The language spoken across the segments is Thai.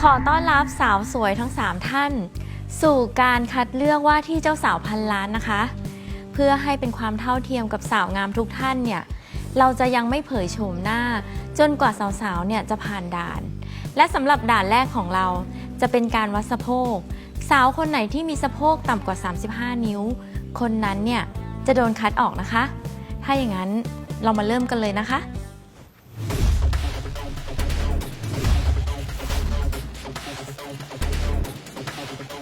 ขอต้อนรับสาวสวยทั้ง 3 ท่าน สู่การคัดเลือกว่าที่เจ้าสาวพันล้านนะคะ เพื่อให้เป็นความเท่าเทียมกับสาวงามทุกท่านเนี่ยเราจะยังไม่เผยโฉมหน้า จนกว่าสาวๆเนี่ยจะผ่านด่าน และสำหรับด่านแรกของเราจะเป็นการวัดสะโพก สาวคนไหนที่มีสะโพกต่ำกว่า 35 นิ้ว คนนั้นเนี่ยจะโดนคัดออกนะคะ ถ้าอย่างนั้นเรามาเริ่มกันเลยนะคะ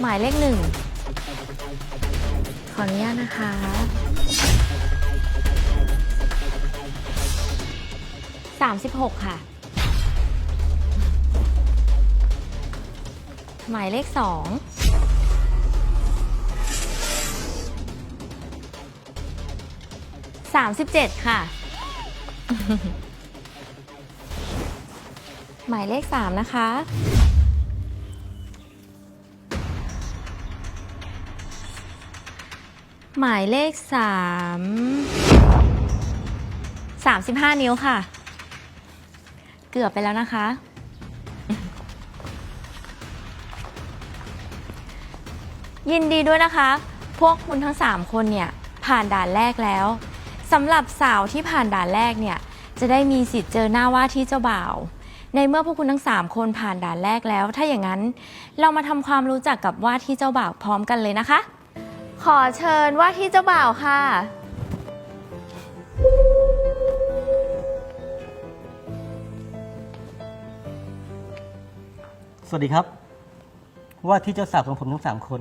หมายเลขหนึ่ง ขออนุญาตนะคะสามสิบหกค่ะ หมายเลขสองสามสิบเจ็ดค่ะ หมายเลขสามนะคะ หมายเลขสามสามสิบห้านิ้วค่ะ เกือบไปแล้วนะคะ ยินดีด้วยนะคะ พวกคุณทั้ง 3 คนเนี่ย ผ่านด่านแรกแล้วสำหรับสาวที่ผ่านด่านแรกเนี่ย จะได้มีสิทธิ์เจอหน้าว่าที่เจ้าบ่าว ในเมื่อพวกคุณทั้ง 3 คนผ่านด่านแรกแล้ว ถ้าอย่างนั้นเรามาทำความรู้จักกับว่าที่เจ้าบ่าวพร้อมกันเลยนะคะ ขอเชิญว่าที่เจ้าบ่าวค่ะ สวัสดีครับ ว่าที่เจ้าสาวของผมทั้งสามคน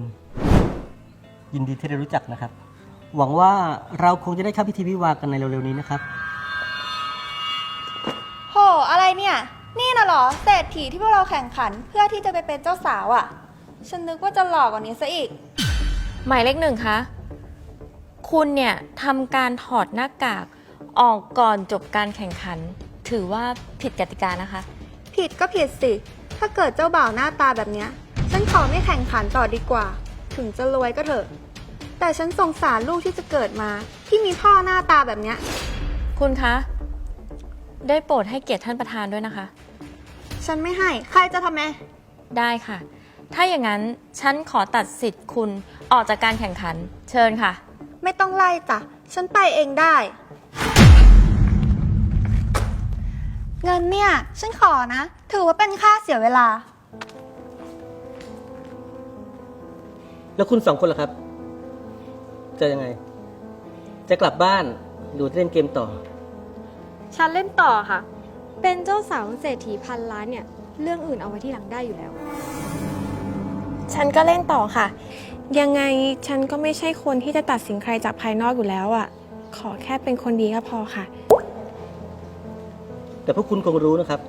ยินดีที่ได้รู้จักนะครับ หวังว่าเราคงจะได้เข้าพิธีวิวาห์กันในเร็วๆนี้นะครับ โห อะไรเนี่ย นี่น่ะเหรอเศรษฐีที่พวกเราแข่งขันเพื่อที่จะไปเป็นเจ้าสาวอะ่ะ ฉันนึกว่าจะหลอกกว่านี้ซะอีก หมายเลขหนึ่งคะ คุณเนี่ยทำการถอดหน้ากากออกก่อนจบการแข่งขัน ถือว่าผิดกติกานะคะ ผิดก็ผิดสิ ถ้าเกิดเจ้าบ่าวหน้าตาแบบเนี้ย ฉันขอไม่แข่งขันต่อดีกว่า ถึงจะรวยก็เถอะ แต่ฉันสงสารลูกที่จะเกิดมา ที่มีพ่อหน้าตาแบบเนี้ย คุณคะ ได้โปรดให้เกียรติท่านประธานด้วยนะคะ ฉันไม่ให้ ใครจะทำไม ได้ค่ะ ถ้าอย่างนั้นฉันขอตัดสิทธิ์คุณออกจากการแข่งขัน เชิญค่ะ ไม่ต้องไล่จ้ะ ฉันไปเองได้ เงินเนี่ย ฉันขอนะ ถือว่าเป็นค่าเสียเวลา แล้วคุณสองคนล่ะครับ จะยังไง จะกลับบ้านหรือจะเล่นเกมต่อ ฉันเล่นต่อค่ะ เป็นเจ้าสาวเศรษฐีพันล้านเนี่ย เรื่องอื่นเอาไว้ที่หลังได้อยู่แล้ว ฉันก็เล่นต่อค่ะ ยังไงฉันก็ไม่ใช่คนที่จะตัดสินใครจากภายนอกอยู่แล้วอะ่ะ ขอแค่เป็นคนดีก็พอค่ะ แต่พวกคุณคงรู้นะครับ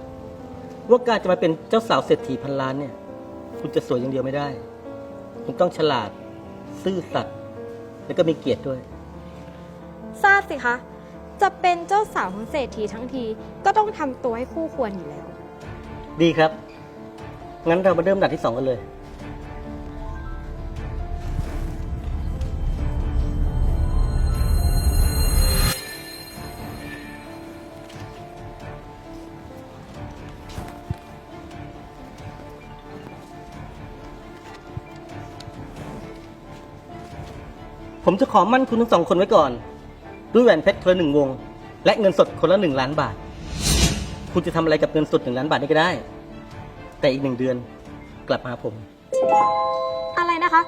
ว่าการจะมาเป็นเจ้าสาวเศรษฐีพันล้านเนี่ย คุณจะสวยอย่างเดียวไม่ได้ คุณต้องฉลาด ซื่อสัตย์แล้วก็มีเกียรติด้วย ทราบสิคะ จะเป็นเจ้าสาวของเศรษฐีทั้งทีก็ต้องทำตัวให้คู่ควรอยู่แล้ว ดีครับ งั้นเรามาเริ่มด่านที่สองกันเลย ผมจะขอมั่นคุณทั้งสองคนไว้ก่อน ด้วยแหวนเพชรคนละหนึ่งวง และเงินสดคนละหนึ่งล้านบาท คุณจะทำอะไรกับเงินสดหนึ่งล้านบาทนี้ก็ได้ แต่อีกหนึ่งเดือนกลับมาหาผม อะไรนะคะ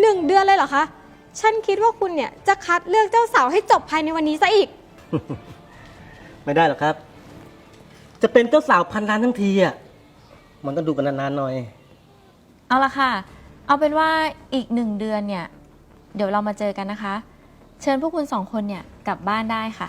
หนึ่งเดือนเลยเหรอคะ ฉันคิดว่าคุณเนี่ยจะคัดเลือกเจ้าสาวให้จบภายในวันนี้ซะอีก ไม่ได้หรอกครับ จะเป็นเจ้าสาวพันล้านทั้งทีอะมันต้องดูกันนานๆหน่อย เอาละค่ะ เอาเป็นว่าอีกหนึ่งเดือนเนี่ย เดี๋ยวเรามาเจอกันนะคะ เชิญพวกคุณสองคนเนี่ยกลับบ้านได้ค่ะ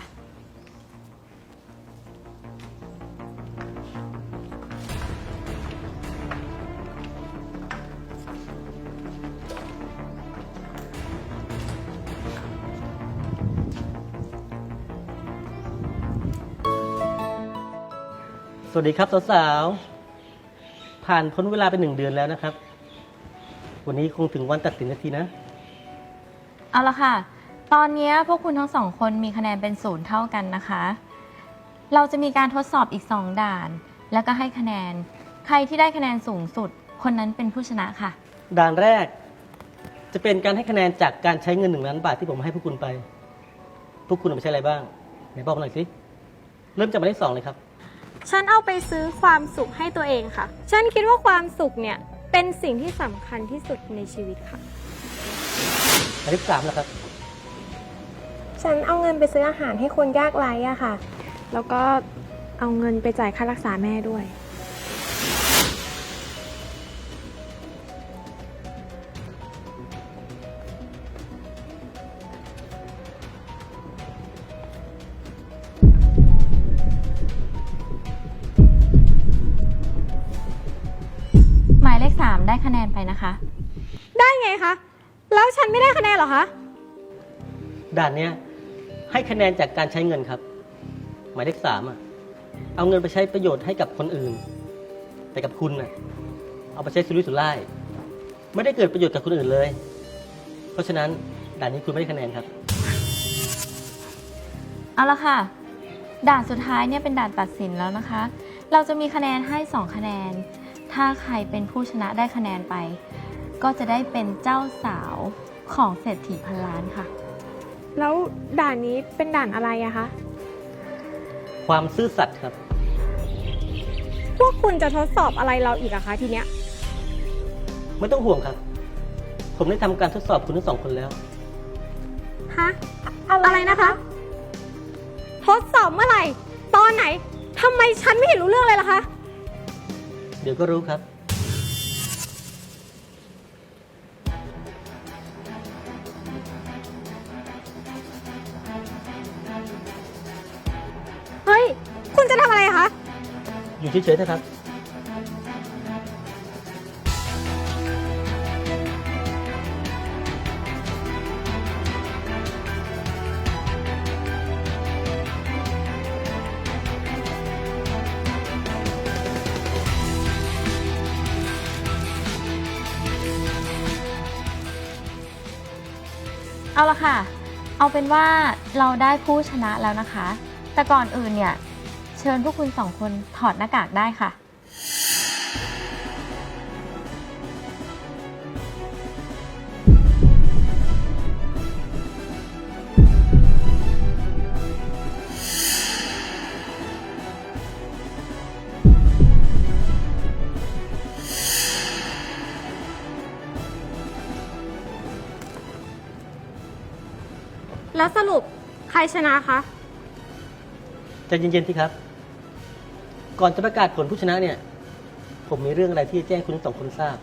สวัสดีครับสาวๆผ่านพ้นเวลาไปหนึ่งเดือนแล้วนะครับ วันนี้คงถึงวันตัดสินนาทีนะ เอาละค่ะ ตอนนี้พวกคุณทั้งสองคนมีคะแนนเป็นศูนย์เท่ากันนะคะ เราจะมีการทดสอบอีก 2 ด่าน แล้วก็ให้คะแนน ใครที่ได้คะแนนสูงสุด คนนั้นเป็นผู้ชนะค่ะ ด่านแรก จะเป็นการให้คะแนนจากการใช้เงินหนึ่งล้านบาทที่ผมให้พวกคุณไป พวกคุณเอาไปใช้อะไรบ้างไหนบอกมาหน่อยสิ เริ่มจากหมายเลขสองเลยครับ ฉันเอาไปซื้อความสุขให้ตัวเองค่ะ ฉันคิดว่าความสุขเนี่ยเป็นสิ่งที่สำคัญที่สุดในชีวิตค่ะ หมายเลขสามแล้วครับ ฉันเอาเงินไปซื้ออาหารให้คนยากไร้อะค่ะ แล้วก็เอาเงินไปจ่ายค่ารักษาแม่ด้วย หมายเลข 3 ได้คะแนนไปนะคะ ได้ไงคะแล้ว ฉันไม่ได้คะแนนเหรอคะ ด่านเนี้ยให้คะแนนจากการใช้เงินครับ หมายเลขสามอะเอาเงินไปใช้ประโยชน์ให้กับคนอื่น แต่กับคุณน่ะเอาไปใช้สุรุ่ยสุร่ายไม่ได้เกิดประโยชน์กับคนอื่นเลย เพราะฉะนั้นด่านนี้คุณไม่ได้คะแนนครับ เอาละค่ะ ด่านสุดท้ายเนี่ยเป็นด่านตัดสินแล้วนะคะ เราจะมีคะแนนให้ 2 คะแนน ถ้าใครเป็นผู้ชนะได้คะแนนไป ก็จะได้เป็นเจ้าสาวของเศรษฐีพันล้านค่ะ แล้วด่านนี้เป็นด่านอะไรอะคะ ความซื่อสัตย์ครับ พวกคุณจะทดสอบอะไรเราอีกอะคะทีเนี้ย ไม่ต้องห่วงครับ ผมได้ทำการทดสอบคุณทั้งสองคนแล้ว ฮะ อะไรนะคะ ทดสอบเมื่อไหร่ ตอนไหน ทำไมฉันไม่เห็นรู้เรื่องเลยล่ะคะ เดี๋ยวก็รู้ครับ เฉยๆนะครับเอาละค่ะ เอาเป็นว่าเราได้ผู้ชนะแล้วนะคะ แต่ก่อนอื่นเนี่ย ชิญพวกคุณสองคนถอดหน้ากากได้ค่ะ แล้วสรุปใครชนะคะ ใจเย็นๆที่ครับ ก่อนจะประกาศผลผู้ชนะเนี่ย ผมมีเรื่องอะไรที่จะแจ้งคุณทั้งสองคนทราบ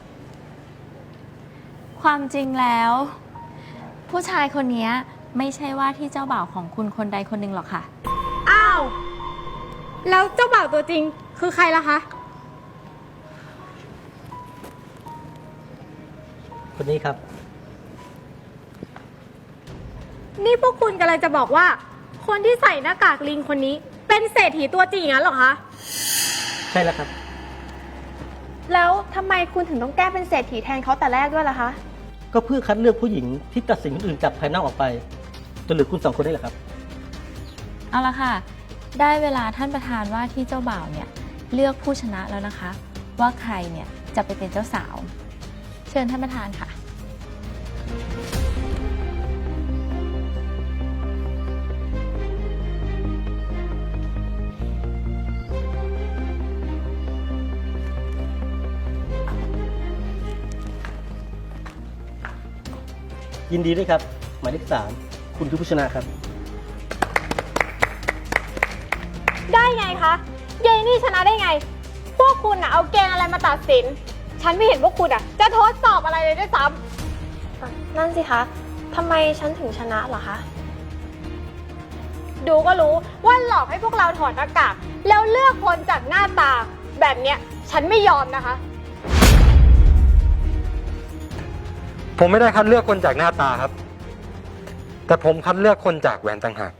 ความจริงแล้ว ผู้ชายคนนี้ไม่ใช่ว่าที่เจ้าบ่าวของคุณคนใดคนหนึ่งหรอกค่ะ อ้าว แล้วเจ้าบ่าวตัวจริงคือใครล่ะคะ คนนี้ครับ นี่พวกคุณกำลังจะบอกว่า คนที่ใส่หน้ากากลิงคนนี้ เป็นเศรษฐีตัวจริงอย่างนั้นเหรอคะ ใช่แล้วครับ แล้วทำไมคุณถึงต้องแก้เป็นเศรษฐีแทนเขาแต่แรกด้วยล่ะคะ ก็เพื่อคัดเลือกผู้หญิงที่ตัดสินคนอื่นจากภายนอกออกไปจนเหลือคุณสองคนได้แหละครับ เอาละค่ะ ได้เวลาท่านประธานว่าที่เจ้าบ่าวเนี่ยเลือกผู้ชนะแล้วนะคะ ว่าใครเนี่ยจะไปเป็นเจ้าสาว เชิญท่านประธานค่ะ ยินดีด้วยครับ หมายเลขสามคุณคือผู้ชนะครับ ได้ไงคะเยายนี่ชนะได้ไง พวกคุณอะเอาเกณฑ์อะไรมาตัดสิน ฉันไม่เห็นพวกคุณอะจะทดสอบอะไรเลยด้วยซ้นั่นสิคะทำไมฉันถึงชนะเหรอคะำดูก็รู้ว่าหลอกให้พวกเราถอดหน้ากากแล้วเลือกคนจากหน้าตา แบบเนี้ย ฉันไม่ยอมนะคะ ผมไม่ได้คัดเลือกคนจากหน้าตาครับ แต่ผมคัดเลือกคนจากแหวนต่างหาก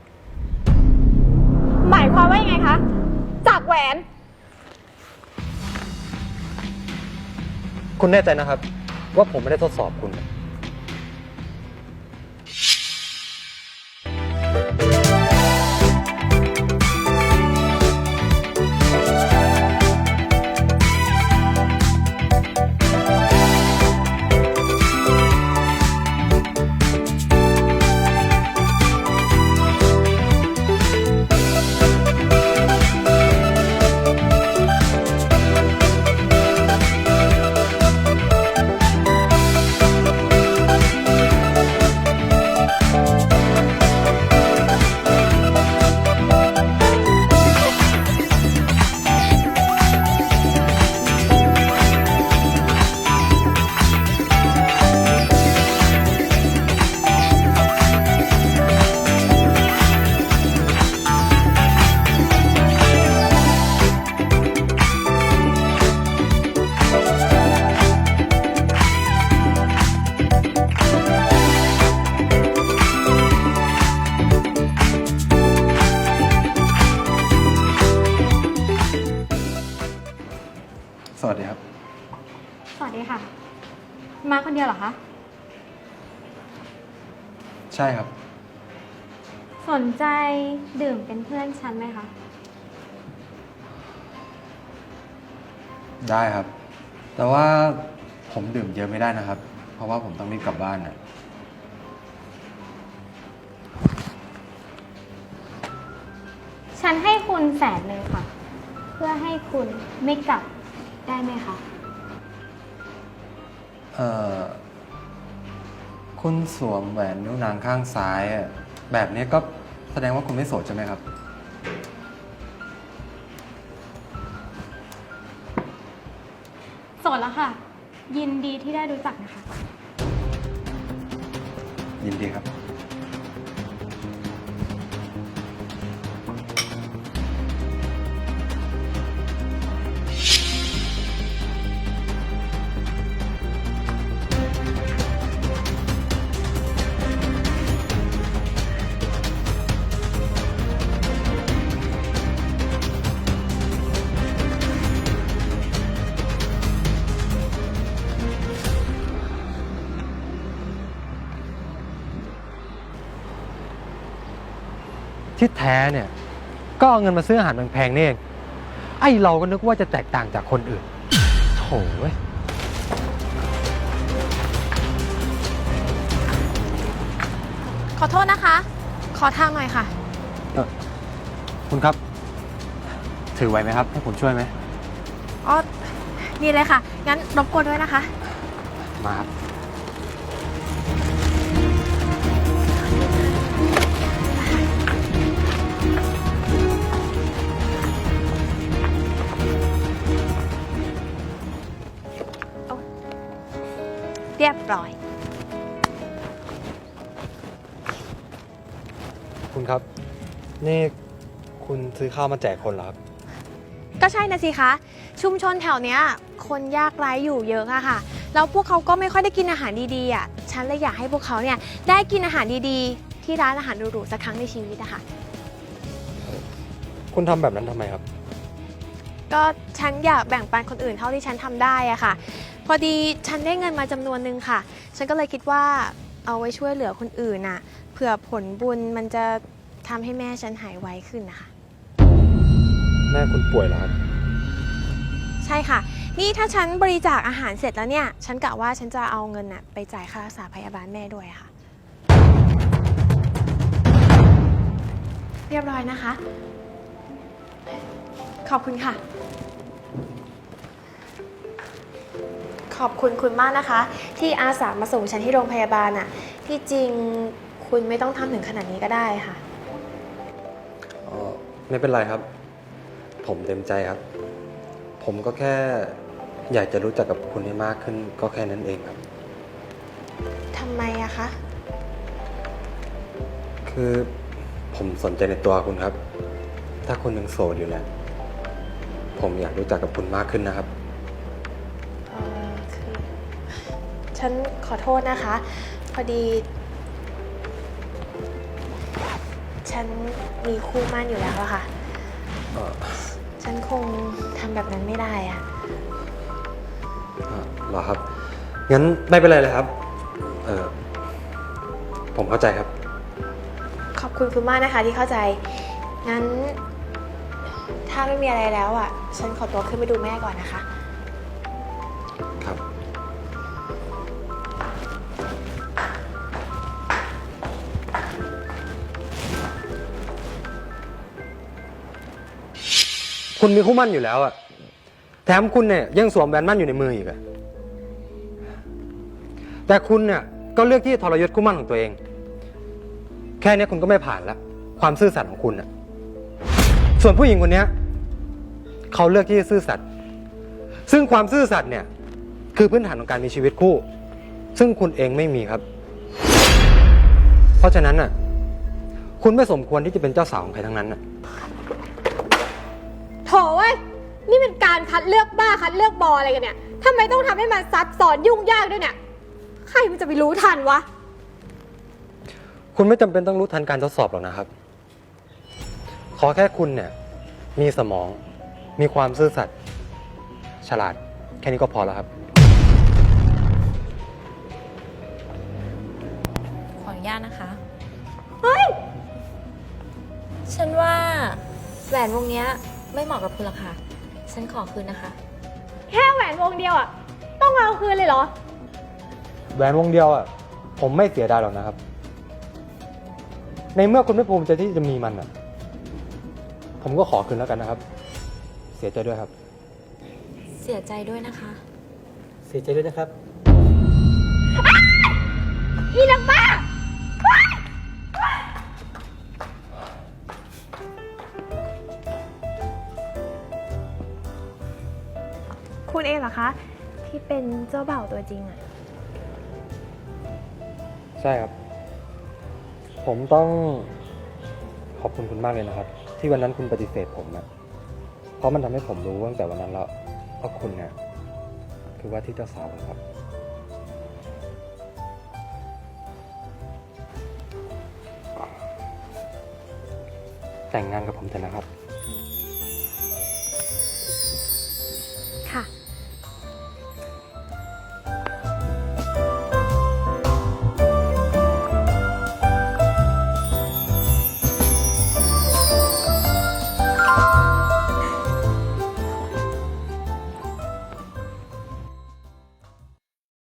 หมายความว่ายังไงคะ จากแหวน คุณแน่ใจนะครับ ว่าผมไม่ได้ทดสอบคุณ ดีครับ สวัสดีค่ะ มาคนเดียวเหรอคะ ใช่ครับ สนใจดื่มเป็นเพื่อนฉันไหมคะ ได้ครับ แต่ว่าผมดื่มเยอะไม่ได้นะครับ เพราะว่าผมต้องรีบกลับบ้านนะฉันให้คุณแสนเลยค่ะ เพื่อให้คุณไม่กลับ ได้ไหมคะ เอ่อ คุณสวมแหวนนิ้วนางข้างซ้ายอะแบบนี้ก็แสดงว่าคุณไม่โสดใช่ไหมครับ โสดแล้วค่ะ ยินดีที่ได้รู้จักนะคะ ยินดีครับ ที่แท้เนี่ยก็เอาเงินมาซื้ออาหารแพงๆนี่เองไอเราก็นึกว่าจะแตกต่างจากคนอื่นโถ่เว้ยขอโทษนะคะ ขอทางหน่อยค่ะคุณครับ ถือไหวไหมครับ ให้ผมช่วยไหมอ๋อดีเลยค่ะ งั้นรบกวนด้วยนะคะ มาครับ เรียบร้อย คุณครับ นี่คุณซื้อข้าวมาแจกคนเหรอครับ ก็ใช่นะสิคะ ชุมชนแถวเนี้ย คนยากไร้อยู่เยอะอะค่ะ แล้วพวกเขาก็ไม่ค่อยได้กินอาหารดีๆอะฉันเลยอยากให้พวกเขาเนี่ยได้กินอาหารดีๆ ที่ร้านอาหารหรูๆสักครั้งในชีวิตอะค่ะ คุณทำแบบนั้นทำไมครับ ก็ฉันอยากแบ่งปันคนอื่นเท่าที่ฉันทำได้อะค่ะ พอดีฉันได้เงินมาจำนวนหนึ่งค่ะ ฉันก็เลยคิดว่าเอาไว้ช่วยเหลือคนอื่นน่ะเผื่อผลบุญมันจะทำให้แม่ฉันหายไวขึ้นนะคะ แม่คุณป่วยเหรอครับใช่ค่ะ นี่ถ้าฉันบริจาคอาหารเสร็จแล้วเนี่ย ฉันกะว่าฉันจะเอาเงินน่ะไปจ่ายค่ารักษาพยาบาลแม่ด้วยอะค่ะ เรียบร้อยนะคะ ขอบคุณค่ะ ขอบคุณคุณมากนะคะ ที่อาสามาส่งฉันที่โรงพยาบาลน่ะที่จริงคุณไม่ต้องทำถึงขนาดนี้ก็ได้ค่ะ อ๋อไม่เป็นไรครับ ผมเต็มใจครับ ผมก็แค่อยากจะรู้จักกับคุณให้มากขึ้น ก็แค่นั้นเองครับ ทำไมอะคะ คือผมสนใจในตัวคุณครับ ถ้าคุณยังโสดอยู่เนี่ยผมอยากรู้จักกับคุณมากขึ้นนะครับ อโทษนะคะ พอดี ฉันมีคู่มั่นอยู่แล้วอะค่ะ เอ่อฉันคงทำแบบนั้นไม่ได้อะอะเหรอครับ งั้นไม่เป็นไรเลยครับ เออผมเข้าใจครับ ขอบคุณคุณมากนะคะที่เข้าใจ งั้น ถ้าไม่มีอะไรแล้วอะฉันขอตัวขึ้นไปดูแม่ก่อนนะคะ คุณมีคู่มั่นอยู่แล้วอะแถมคุณเนี่ยยังสวมแหวนมั่นอยู่ในมืออีกอะแต่คุณเนี่ยก็เลือกที่จะทรยศคู่มั่นของตัวเอง แค่เนี้ยคุณก็ไม่ผ่านล้วความซื่อสัตย์ของคุณอะส่วนผู้หญิงคนเนี้ยเขาเลือกที่จะซื่อสัตย์ซึ่งความซื่อสัตย์เนี่ยคือพื้นฐานของการมีชีวิตคู่ ซึ่งคุณเองไม่มีครับ เพราะฉะนั้นน่ะ คุณไม่สมควรที่จะเป็นเจ้าสาวของใครทั้งนั้นน่ะ โถเว้ย นี่เป็นการคัดเลือกบ้าคัดเลือกบออะไรกันเนี่ยทำไมต้องทำให้มันซับซ้อนยุ่งยากด้วยเนี่ย ใครมันจะไปรู้ทันวะ คุณไม่จำเป็นต้องรู้ทันการทดสอบหรอกนะครับ ขอแค่คุณเนี่ย มีสมอง มีความซื่อสัตย์ฉลาด แค่นี้ก็พอแล้วครับ ขออนุญาตนะคะ เฮ้ย ฉันว่าแหวนวงเนี้ย ไม่เหมาะกับคุณหรอกค่ะ ฉันขอคืนนะคะ แค่แหวนวงเดียวอะต้องเอาคืนเลยเหรอ แหวนวงเดียวอะ ผมไม่เสียดายหรอกนะครับ ในเมื่อคุณไม่ภูมิใจที่จะมีมันอะ ผมก็ขอคืนแล้วกันนะครับ เสียใจด้วยครับ เสียใจด้วยนะคะ เสียใจด้วยนะครับ อีนักบ้า เหรอคะ ที่เป็นเจ้าบ่าวตัวจริงอะใช่ครับ ผมต้องขอบคุณคุณมากเลยนะครับ ที่วันนั้นคุณปฏิเสธผมนะเพราะมันทำให้ผมรู้ตั้งแต่วันนั้นแล้วว่าคุณเนี่ยคือว่าที่เจ้าสาวผมครับ แต่งงานกับผมเถอะนะครับ